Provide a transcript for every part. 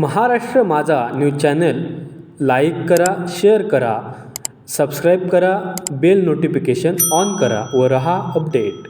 महाराष्ट्र माझा news channel like करा share करा सबस्क्राईब करा बेल नोटिफिकेशन ऑन करा व रहा अपडेट.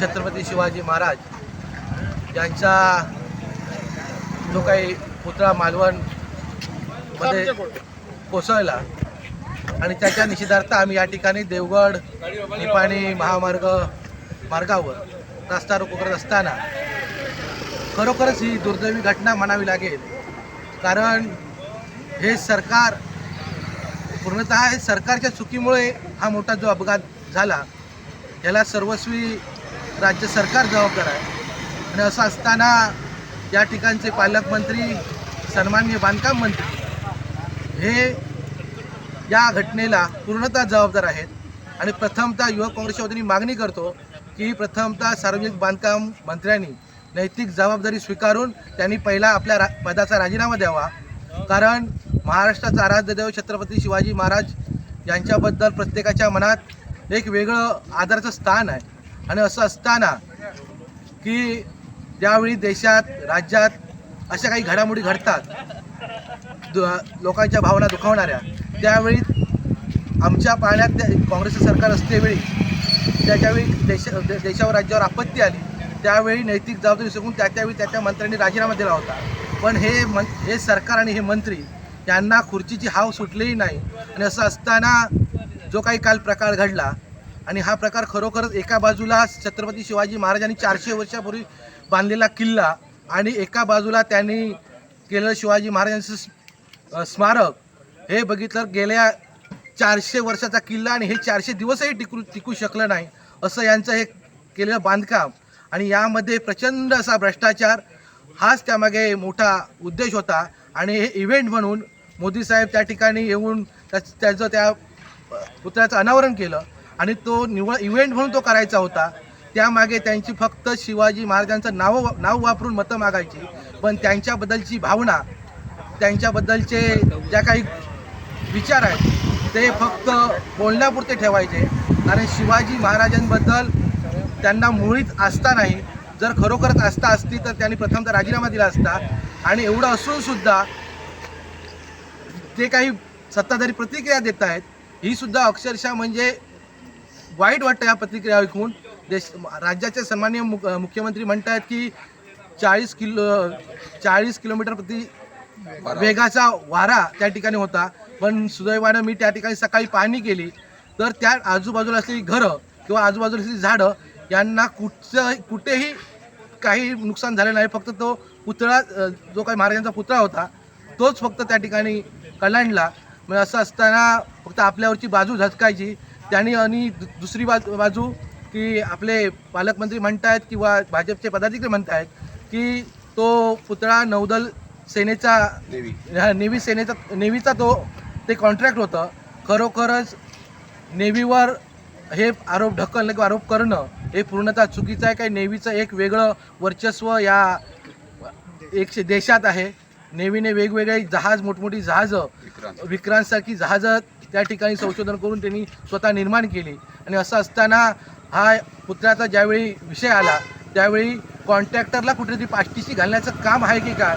छत्रपती शिवाजी महाराज यांचा जो काही पुतळा मालवणमध्ये कोसळला आणि त्याच्या निषेधार्थ आम्ही या ठिकाणी देवगड निपाणी महामार्ग मार्गावर रस्ता रोको करत असताना खरोखरच ही दुर्दैवी घटना म्हणावी लागेल. कारण हे सरकार पूर्णतः हे सरकारच्या चुकीमुळे हा मोठा जो अपघात झाला याला सर्वस्वी राज्य सरकार जबाबदार आहे. आणि असं असताना या ठिकाणचे पालकमंत्री सन्मान्य बांधकाम मंत्री हे या घटनेला पूर्णतः जबाबदार आहेत. आणि प्रथमतः युवक काँग्रेसच्या वतीने मागणी करतो की प्रथमतः सार्वजनिक बांधकाम मंत्र्यांनी नैतिक जबाबदारी स्वीकारून त्यांनी पहिला आपल्या रा पदाचा राजीनामा द्यावा. कारण महाराष्ट्राचा आराध्यदेव छत्रपती शिवाजी महाराज यांच्याबद्दल प्रत्येकाच्या मनात एक वेगळं आदराचं स्थान आहे. आणि असं असताना की ज्यावेळी देशात राज्यात अशा काही घडामोडी घडतात लोकांच्या भावना दुखावणाऱ्या त्यावेळी आमच्या पाण्यात काँग्रेसचे काँग्रेसचं सरकार असतेवेळी त्याच्यावेळी देश देशावर राज्यावर आपत्ती आली त्यावेळी नैतिक जबाबदारी सोडून त्या त्यावेळी त्या त्या मंत्र्यांनी राजीनामा दिला होता. पण हे मं हे सरकार आणि हे मंत्री यांना खुर्चीची हाव सुटलेली नाही. आणि असं असताना जो काही काल प्रकार घडला आणि हा प्रकार खरोखरच एका बाजूला छत्रपती शिवाजी महाराजांनी चारशे वर्षापूर्वी बांधलेला किल्ला आणि एका बाजूला त्यांनी केलेलं शिवाजी महाराजांचं स्मारक हे बघितलं गेल्या चारशे वर्षाचा किल्ला आणि हे चारशे दिवसही टिकू टिकू शकलं नाही असं यांचं हे केलेलं बांधकाम. आणि यामध्ये प्रचंड असा भ्रष्टाचार हाच त्यामागे मोठा उद्देश होता. आणि हे इव्हेंट म्हणून मोदी साहेब त्या ठिकाणी येऊन त्याचं त्या पुतळ्याचं अनावरण केलं. आणि तो निवळ इव्हेंट म्हणून तो करायचा होता. त्यामागे त्यांची फक्त शिवाजी महाराजांचं नाव नाव वापरून मतं मागायची. पण त्यांच्याबद्दलची भावना त्यांच्याबद्दलचे ज्या काही विचार आहेत ते फक्त बोलण्यापुरते ठेवायचे. कारण शिवाजी महाराजांबद्दल त्यांना मुळीच आस्था नाही. जर खरोखरच आस्था असती तर त्यांनी प्रथमतः राजीनामा दिला असता. आणि एवढं असूनसुद्धा ते जे काही सत्ताधारी प्रतिक्रिया देत आहेत ही सुद्धा अक्षरशः म्हणजे वाईट वाटतं या प्रतिक्रिया ऐकून. देश राज्याचे सन्माननीय मुख मुख्यमंत्री म्हणत आहेत की चाळीस किलो चाळीस किलोमीटर प्रति वेगाचा वारा त्या ठिकाणी होता. पण सुदैवानं मी त्या ठिकाणी सकाळी पाहणी केली. तर त्या आजूबाजूला असलेली घरं किंवा आजूबाजूला असलेली झाडं यांना कुठचं कुठेही काही नुकसान झालं नाही. फक्त तो पुतळा जो काही महाराजांचा पुतळा होता तोच फक्त त्या ठिकाणी कलांडला म्हणजे असं असताना फक्त आपल्यावरची बाजू झटकायची. त्यांनी आणि दुसरी बाजू बाजू की आपले पालकमंत्री म्हणतायत किंवा भाजपचे पदाधिकारी म्हणतायत की तो पुतळा नौदल सेनेचा हा, नेव्ही सेनेचा नेव्हीचा तो ते कॉन्ट्रॅक्ट होतं. खरोखरच नेव्हीवर हे आरोप ढकलणं किंवा आरोप करणं हे पूर्णतः चुकीचं आहे. काही नेव्हीचं एक वेगळं वर्चस्व या एकशे देशात आहे. नेव्हीने वेगवेगळे जहाज मोठमोठी जहाजं विक्रांतसारखी जहाजं त्या ठिकाणी संशोधन करून त्यांनी स्वतः निर्माण केली. आणि असं असताना हा पुतळ्याचा ज्यावेळी विषय आला त्यावेळी कॉन्ट्रॅक्टरला कुठेतरी पाठीशी घालण्याचं काम आहे की का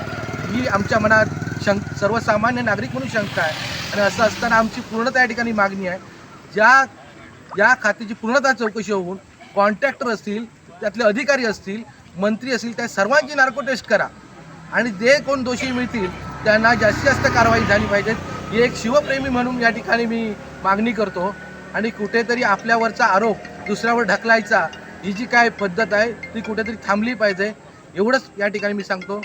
ही आमच्या मनात शंक सर्वसामान्य नागरिक म्हणून शंका आहे. आणि असं असताना आमची पूर्णतः या ठिकाणी मागणी आहे. ज्या या खात्याची पूर्णतः चौकशी होऊन कॉन्ट्रॅक्टर असतील त्यातले अधिकारी असतील मंत्री असतील त्या सर्वांची नार्को टेस्ट करा. आणि जे कोण दोषी मिळतील त्यांना जास्तीत जास्त कारवाई झाली पाहिजे. ही एक शिवप्रेमी म्हणून या ठिकाणी मी मागणी करतो आणि कुठेतरी आपल्यावरचा आरोप दुसऱ्यावर ढकलायचा ही जी काय पद्धत आहे ती कुठेतरी थांबली पाहिजे एवढंच या ठिकाणी मी सांगतो.